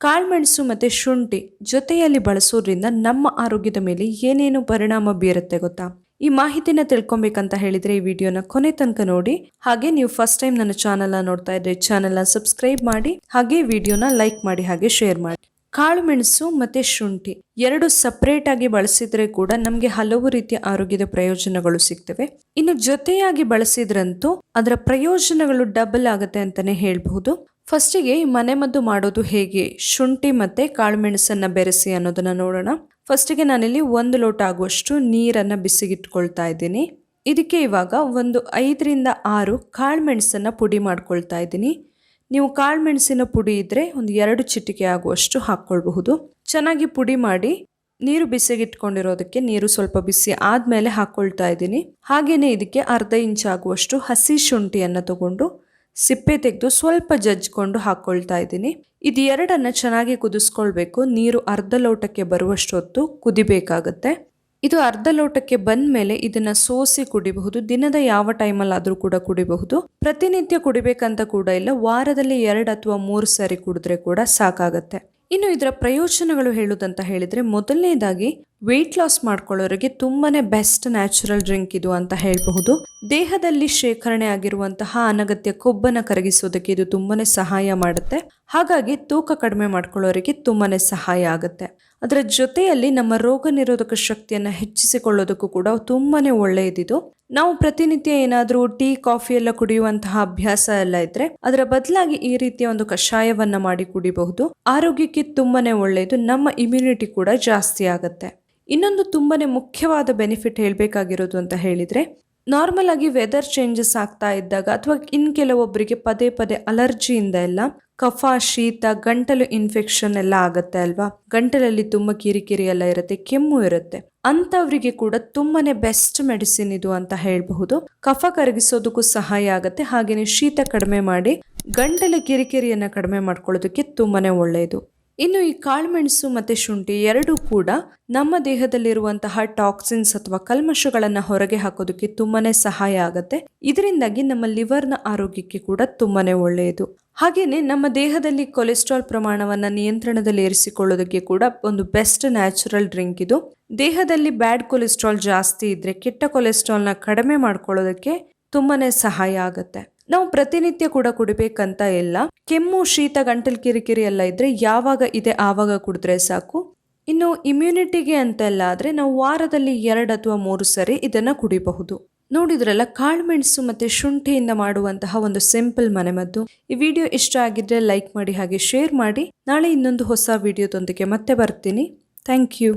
ಕಾಳುಮೆಣಸು ಮತ್ತು ಶುಂಠಿ ಜೊತೆಯಲ್ಲಿ ಬಳಸೋದ್ರಿಂದ ನಮ್ಮ ಆರೋಗ್ಯದ ಮೇಲೆ ಏನೇನು ಪರಿಣಾಮ ಬೀರುತ್ತೆ ಗೊತ್ತಾ? ಈ ಮಾಹಿತಿನ ತಿಳ್ಕೊಬೇಕಂತ ಹೇಳಿದ್ರೆ ಈ ವಿಡಿಯೋನ ಕೊನೆ ತನಕ ನೋಡಿ. ಹಾಗೆ ನೀವು ಫಸ್ಟ್ ಟೈಮ್ ನನ್ನ ಚಾನಲ್ನ ನೋಡ್ತಾ ಇದ್ರೆ ಚಾನಲ್ನ ಸಬ್ಸ್ಕ್ರೈಬ್ ಮಾಡಿ. ಹಾಗೆ ವಿಡಿಯೋನ ಲೈಕ್ ಮಾಡಿ, ಹಾಗೆ ಶೇರ್ ಮಾಡಿ. ಕಾಳು ಮೆಣಸು ಮತ್ತೆ ಶುಂಠಿ ಎರಡು ಸಪ್ರೇಟಾಗಿ ಬಳಸಿದ್ರೆ ಕೂಡ ನಮಗೆ ಹಲವು ರೀತಿಯ ಆರೋಗ್ಯದ ಪ್ರಯೋಜನಗಳು ಸಿಗ್ತವೆ. ಇನ್ನು ಜೊತೆಯಾಗಿ ಬಳಸಿದ್ರಂತೂ ಅದರ ಪ್ರಯೋಜನಗಳು ಡಬಲ್ ಆಗುತ್ತೆ ಅಂತಾನೆ ಹೇಳಬಹುದು. ಫಸ್ಟಿಗೆ ಮನೆಮದ್ದು ಮಾಡೋದು ಹೇಗೆ? ಶುಂಠಿ ಮತ್ತೆ ಕಾಳುಮೆಣಸನ್ನು ಬೆರೆಸಿ ಅನ್ನೋದನ್ನ ನೋಡೋಣ. ಫಸ್ಟಿಗೆ ನಾನಿಲ್ಲಿ ಒಂದು ಲೋಟ ಆಗುವಷ್ಟು ನೀರನ್ನ ಬಿಸಿಗಿಟ್ಕೊಳ್ತಾ ಇದ್ದೀನಿ. ಇದಕ್ಕೆ ಇವಾಗ ಒಂದು ಐದರಿಂದ ಆರು ಕಾಳುಮೆಣಸನ್ನು ಪುಡಿ ಮಾಡ್ಕೊಳ್ತಾ ಇದ್ದೀನಿ. ನೀವು ಕಾಳುಮೆಣಸಿನ ಪುಡಿ ಇದ್ದರೆ ಒಂದು ಎರಡು ಚಿಟಿಕೆ ಆಗುವಷ್ಟು ಹಾಕ್ಕೊಳ್ಬಹುದು. ಚೆನ್ನಾಗಿ ಪುಡಿ ಮಾಡಿ ನೀರು ಬಿಸಿಗಿಟ್ಕೊಂಡಿರೋದಕ್ಕೆ ನೀರು ಸ್ವಲ್ಪ ಬಿಸಿ ಆದಮೇಲೆ ಹಾಕ್ಕೊಳ್ತಾ ಇದ್ದೀನಿ. ಹಾಗೆಯೇ ಇದಕ್ಕೆ ಅರ್ಧ ಇಂಚ್ ಆಗುವಷ್ಟು ಹಸಿ ಶುಂಠಿಯನ್ನು ತಗೊಂಡು ಸಿಪ್ಪೆ ತೆಗೆದು ಸ್ವಲ್ಪ ಜಜ್ಜಿಕೊಂಡು ಹಾಕ್ಕೊಳ್ತಾ ಇದ್ದೀನಿ. ಇದು ಎರಡನ್ನು ಚೆನ್ನಾಗಿ ಕುದಿಸ್ಕೊಳ್ಬೇಕು. ನೀರು ಅರ್ಧ ಲೋಟಕ್ಕೆ ಬರುವಷ್ಟು ಹೊತ್ತು ಕುದಿಬೇಕಾಗತ್ತೆ. ಇದು ಅರ್ಧ ಲೋಟಕ್ಕೆ ಬಂದ ಮೇಲೆ ಇದನ್ನ ಸೋಸಿ ಕುಡಿಬಹುದು. ದಿನದ ಯಾವ ಟೈಮಲ್ಲಾದರೂ ಕೂಡ ಕುಡಿಬಹುದು. ಪ್ರತಿನಿತ್ಯ ಕುಡಿಬೇಕಂತ ಕೂಡ ಇಲ್ಲ. ವಾರದಲ್ಲಿ ಎರಡು ಅಥವಾ ಮೂರು ಸಾರಿ ಕುಡಿದ್ರೆ ಕೂಡ ಸಾಕಾಗತ್ತೆ. ಇನ್ನು ಇದರ ಪ್ರಯೋಜನಗಳು ಹೇಳುದಂತ ಹೇಳಿದ್ರೆ, ಮೊದಲನೇದಾಗಿ ವೆಯ್ಟ್ ಲಾಸ್ ಮಾಡ್ಕೊಳ್ಳೋರಿಗೆ ತುಂಬಾನೇ ಬೆಸ್ಟ್ ನ್ಯಾಚುರಲ್ ಡ್ರಿಂಕ್ ಇದು ಅಂತ ಹೇಳಬಹುದು. ದೇಹದಲ್ಲಿ ಶೇಖರಣೆ ಆಗಿರುವಂತಹ ಅನಗತ್ಯ ಕೊಬ್ಬನ್ನು ಕರಗಿಸೋದಕ್ಕೆ ಇದು ತುಂಬಾನೇ ಸಹಾಯ ಮಾಡುತ್ತೆ. ಹಾಗಾಗಿ ತೂಕ ಕಡಿಮೆ ಮಾಡ್ಕೊಳ್ಳೋರಿಗೆ ತುಂಬಾನೇ ಸಹಾಯ ಆಗುತ್ತೆ. ಅದರ ಜೊತೆಯಲ್ಲಿ ನಮ್ಮ ರೋಗ ನಿರೋಧಕ ಶಕ್ತಿಯನ್ನು ಹೆಚ್ಚಿಸಿಕೊಳ್ಳೋದಕ್ಕೂ ಕೂಡ ತುಂಬಾನೇ ಒಳ್ಳೆಯದಿದು. ನಾವು ಪ್ರತಿನಿತ್ಯ ಏನಾದರೂ ಟೀ, ಕಾಫಿ ಎಲ್ಲ ಕುಡಿಯುವಂತಹ ಅಭ್ಯಾಸ ಎಲ್ಲ ಇದ್ರೆ ಅದರ ಬದಲಾಗಿ ಈ ರೀತಿಯ ಒಂದು ಕಷಾಯವನ್ನ ಮಾಡಿ ಕುಡಿಬಹುದು. ಆರೋಗ್ಯಕ್ಕೆ ತುಂಬಾನೇ ಒಳ್ಳೆಯದು, ನಮ್ಮ ಇಮ್ಯುನಿಟಿ ಕೂಡ ಜಾಸ್ತಿ ಆಗುತ್ತೆ. ಇನ್ನೊಂದು ತುಂಬಾನೇ ಮುಖ್ಯವಾದ ಬೆನಿಫಿಟ್ ಹೇಳಬೇಕಾಗಿರೋದು ಅಂತ ಹೇಳಿದ್ರೆ ನಾರ್ಮಲ್ ಆಗಿ ವೆದರ್ ಚೇಂಜಸ್ ಆಗ್ತಾ ಇದ್ದಾಗ ಅಥವಾ ಇನ್ ಕೆಲವೊಬ್ಬರಿಗೆ ಪದೇ ಪದೇ ಅಲರ್ಜಿಯಿಂದ ಎಲ್ಲ ಕಫ ಶೀತ ಗಂಟಲು ಇನ್ಫೆಕ್ಷನ್ ಎಲ್ಲ ಆಗತ್ತೆ ಅಲ್ವಾ? ಗಂಟಲಲ್ಲಿ ತುಂಬ ಕಿರಿಕಿರಿ ಎಲ್ಲ ಇರುತ್ತೆ, ಕೆಮ್ಮು ಇರುತ್ತೆ. ಅಂತವರಿಗೆ ಕೂಡ ತುಂಬಾನೇ ಬೆಸ್ಟ್ ಮೆಡಿಸಿನ್ ಇದು ಅಂತ ಹೇಳಬಹುದು. ಕಫ ಕರಗಿಸೋದಕ್ಕೂ ಸಹಾಯ ಆಗುತ್ತೆ ಹಾಗೆಯೇ ಶೀತ ಕಡಿಮೆ ಮಾಡಿ ಗಂಟಲ ಕಿರಿಕಿರಿಯನ್ನ ಕಡಿಮೆ ಮಾಡ್ಕೊಳ್ಳೋದಕ್ಕೆ ತುಂಬಾನೇ ಒಳ್ಳೆಯದು ಇನ್ನು ಈ ಕಾಳುಮೆಣಸು ಮತ್ತು ಶುಂಠಿ ಎರಡೂ ಕೂಡ ನಮ್ಮ ದೇಹದಲ್ಲಿರುವಂತಹ ಟಾಕ್ಸಿನ್ಸ್ ಅಥವಾ ಕಲ್ಮಶಗಳನ್ನು ಹೊರಗೆ ಹಾಕೋದಕ್ಕೆ ತುಂಬಾನೇ ಸಹಾಯ ಆಗುತ್ತೆ. ಇದರಿಂದಾಗಿ ನಮ್ಮ ಲಿವರ್ನ ಆರೋಗ್ಯಕ್ಕೆ ಕೂಡ ತುಂಬಾನೇ ಒಳ್ಳೆಯದು ಹಾಗೇನೆ ನಮ್ಮ ದೇಹದಲ್ಲಿ ಕೊಲೆಸ್ಟ್ರಾಲ್ ಪ್ರಮಾಣವನ್ನು ನಿಯಂತ್ರಣದಲ್ಲಿ ಇರಿಸಿಕೊಳ್ಳೋದಕ್ಕೆ ಕೂಡ ಒಂದು ಬೆಸ್ಟ್ ನ್ಯಾಚುರಲ್ ಡ್ರಿಂಕ್ ಇದು. ದೇಹದಲ್ಲಿ ಬ್ಯಾಡ್ ಕೊಲೆಸ್ಟ್ರಾಲ್ ಜಾಸ್ತಿ ಇದ್ರೆ ಕೆಟ್ಟ ಕೊಲೆಸ್ಟ್ರಾಲ್ನ ಕಡಿಮೆ ಮಾಡ್ಕೊಳ್ಳೋದಕ್ಕೆ ತುಂಬಾ ಸಹಾಯ ಆಗುತ್ತೆ. ನಾವು ಪ್ರತಿನಿತ್ಯ ಕೂಡ ಕುಡಿಬೇಕಂತ ಇಲ್ಲ. ಕೆಮ್ಮು, ಶೀತ, ಗಂಟಲು ಕಿರಿಕಿರಿ ಎಲ್ಲ ಇದ್ರೆ ಯಾವಾಗ ಇದೆ ಆವಾಗ ಕುಡಿದ್ರೆ ಸಾಕು. ಇನ್ನು ಇಮ್ಯುನಿಟಿಗೆ ಅಂತೆಲ್ಲ ಆದರೆ ನಾವು ವಾರದಲ್ಲಿ ಎರಡು ಅಥವಾ ಮೂರು ಸರಿ ಇದನ್ನು ಕುಡಿಬಹುದು. ನೋಡಿದ್ರಲ್ಲ ಕಾಳುಮೆಣಸು ಮತ್ತೆ ಶುಂಠಿಯಿಂದ ಮಾಡುವಂತಹ ಒಂದು ಸಿಂಪಲ್ ಮನೆಮದ್ದು. ಈ ವಿಡಿಯೋ ಇಷ್ಟ ಆಗಿದ್ರೆ ಲೈಕ್ ಮಾಡಿ ಹಾಗೆ ಶೇರ್ ಮಾಡಿ. ನಾಳೆ ಇನ್ನೊಂದು ಹೊಸ ವಿಡಿಯೋದೊಂದಿಗೆ ಮತ್ತೆ ಬರ್ತೀನಿ. Thank you.